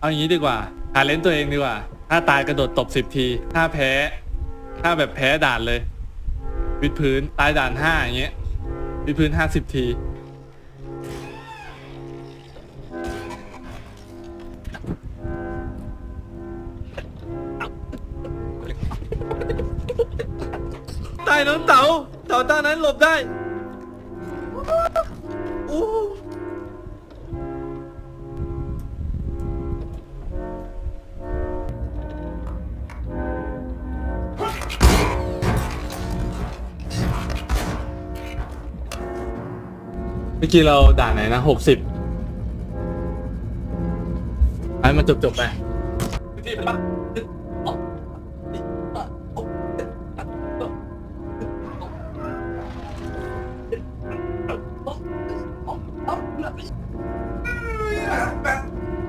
เอาอย่างนี้ดีกว่าหาเลนตัวเองดีกว่า ถ้าตายกระโดดตบสิบที ถ้าแพ้ ถ้าแบบแพ้ด่านเลย วิดพื้นตายด่านห้าอย่างเงี้ยวิดพื้นห้าสิบทีตายน้องเต๋าเต๋าตานั้นหลบได้ เมื่อกี้เราด่านไหนนะหกสิบให้มันจบจบๆไป